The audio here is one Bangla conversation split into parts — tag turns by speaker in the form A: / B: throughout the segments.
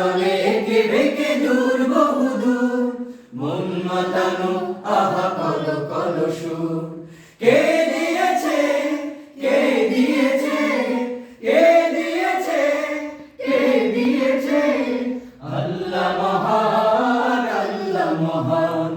A: চলে একে বেঁকে দূর বহু দূর। মন মাতানো, আহা, কল কল কে দিয়েছে কে দিয়েছে কে দিয়েছে কে দিয়েছে? আল্লাহ মহান আল্লাহ মহান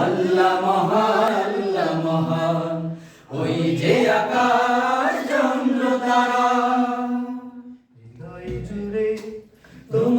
A: আল্লাহ মহান আল্লাহ মহান। ওই যে আকাশ, চন্দ্র, তারা। জুড়ে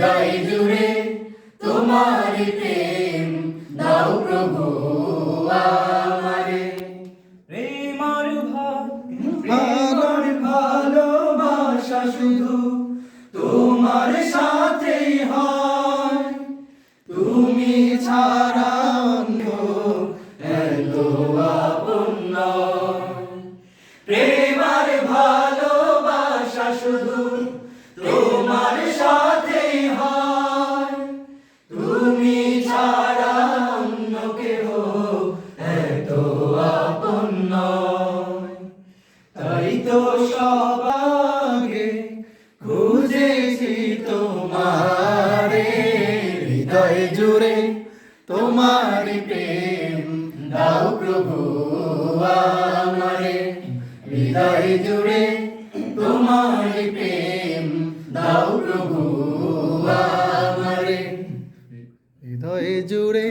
A: হৃদয় জুড়ে তোমার প্রেম। সবাগে খুঁজেছি তোমারে। হৃদয় জুড়ে তোমারি প্রেম দাও প্রভু আমারে। হৃদয় জুড়ে তোমারি প্রেম দাও প্রভু আমারে। হৃদয় জুড়ে